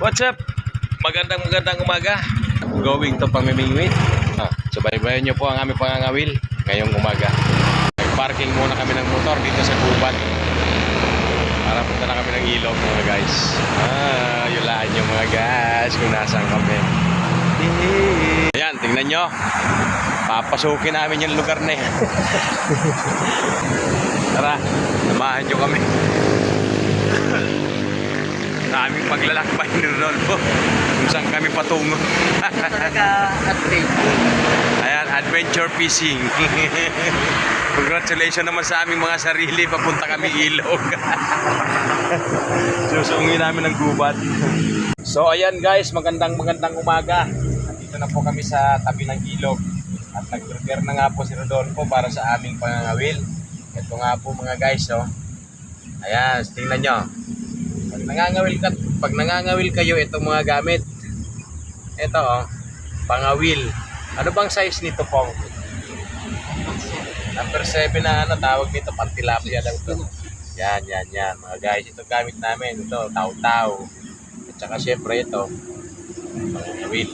What's up? Magandang magandang umaga. Going to Pamimingwit. Ah, subaybayan niyo po ang aming pangangawil ngayong umaga. Nag-parking muna kami ng motor dito sa Gubat. Para punta na kami ng ilog mga guys. Ah, yulaan niyo mga guys kung nasaan kami. Ayan, tingnan nyo. Papasukin namin yung lugar na yan. Tara, samahan nyo kami. Daming paglalakbay ni Rodolfo kung saan kami patungo. Talaga update. Ayan, adventure fishing. Congratulations naman sa aming mga sarili. Papunta kami ilog. Susungin namin ng gubat. So ayan guys, magandang magandang umaga. Nandito na po kami sa tabi ng ilog. At nag-prepare na nga po si Rodolfo para sa aming pangangawil. Ito nga po mga guys, oh. Ayan, tingnan nyo. Pag nangangawil, ka, pag nangangawil kayo, itong mga gamit. Ito, oh. Pangawil. Ano bang size nito, Pong? Number 7 na ano, tawag dito, pantilapia daw ito. Yan, yan, yan. Mga guys, ito gamit namin. Ito, taw-taw. At saka syempre ito, pangawil.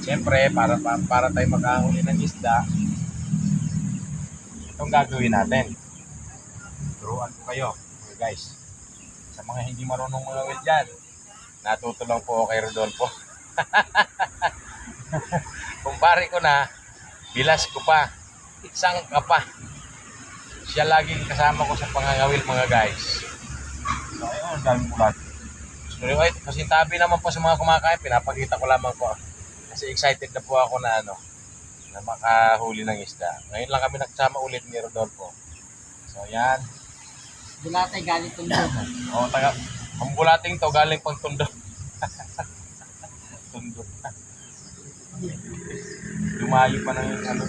Syempre, para, para, para tayo makahuli ng isda, itong gagawin natin. Turuan ko kayo, mga guys. Sa mga hindi marunong mga dyan, natutulong po kay Rodolfo. Kumpare ko na, bilas ko pa, isang ka pa. Siya laging kasama ko sa pangangawil mga guys. So ayun, daming bulat. So, ay, kasi tabi naman po sa mga kumakain, pinapakita ko lamang po. Kasi excited na po ako na ano, na makahuli ng isda. Ngayon lang kami nagsama ulit ni Rodolfo. So yan, Bulatay galit yung doon. Oo, taga. Ang bulating to galing pang tundo. tundo. Lumayo pa ng ano.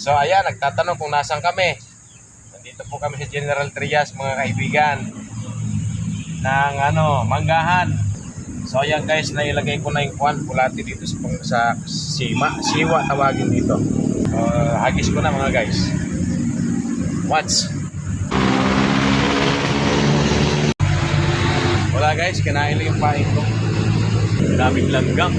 So ayan, nagtatanong kung nasan kami. Nandito po kami sa General Trias mga kaibigan. Ng ano, manggahan. So ayan guys, nailagay ko na yung kwan, bulati dito sa, sa sima, siwa tawagin dito. Uh, hagis ko na mga guys. Watch. Guys, kinain lang yung pain ko. Daming langgam.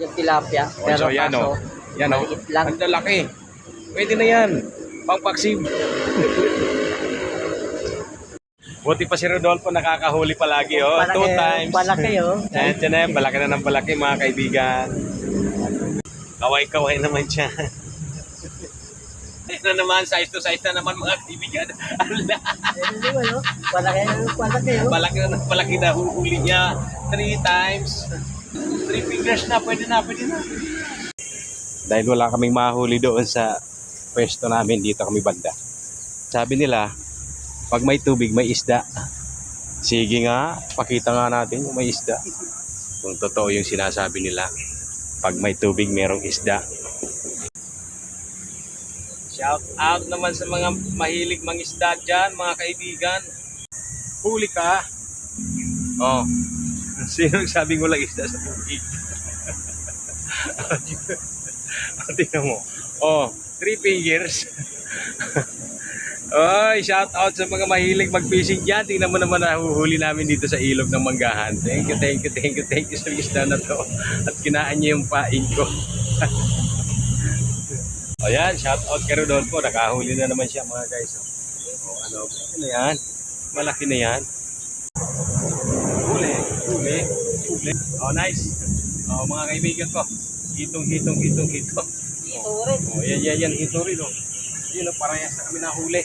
Yung tilapia. Oh, Pero so yan kaso, o. Yan o. maliit lang. Ang lalaki. Pwede na yan. Pang paksiw. Buti pa si Rodolfo nakakahuli palagi oh. Palaki, Two times. Palaki oh. Yan, yan na. Balaki na ng balaki mga kaibigan. Kaway-kaway naman siya. Ito naman, size to size na naman mga kaibigan. Ayun naman oh. Palaki, palaki oh. Palaki na palaki na huhuli niya. Three times. Three fingers na, pwede na, pwede na. Dahil wala kaming mahuli doon sa pwesto namin, dito kami banda. Sabi nila, pag may tubig, may isda. Sige nga, pakita nga natin kung may isda. Kung totoo yung sinasabi nila, pag may tubig, merong isda. Shout out naman sa mga mahilig mangisda dyan, mga kaibigan. Huli ka. Oh. Sino sabing walang isda sa tubig? Tingnan mo. Oh, three fingers. Oy, shout out sa mga mahilig mag-fishing dyan. Tingnan mo naman nahuhuli namin dito sa ilog ng Manggahan. Thank you, thank you, thank you, thank you sa isda na to. At kinaan niya yung pain ko. Ayan, shout out kay Rodolfo. Nakahuli na naman siya mga guys. Oh, ano, ano yan? Malaki na yan. Huli, huli, huli. Oh, nice. Oh, mga kaibigan ko. Hitong, hitong, hitong, hitong. Ito rin. Oh, yan, yan, yan, hito rin, oh. Yun, oh, parehas na kami nahuli.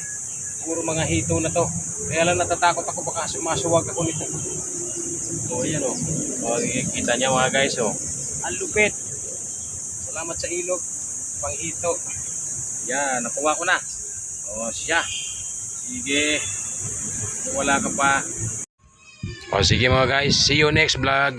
Puro mga hito na to. Kaya lang natatakot ako baka sumasuwag ako nito. Oh, yan, oh. Oh, kita niya mga guys, oh. Ang lupit. Salamat sa ilog. Pang hito. Yan, nakuha ko na. Oh, siya. Sige. Kung wala ka pa. O, sige mga guys. See you next vlog.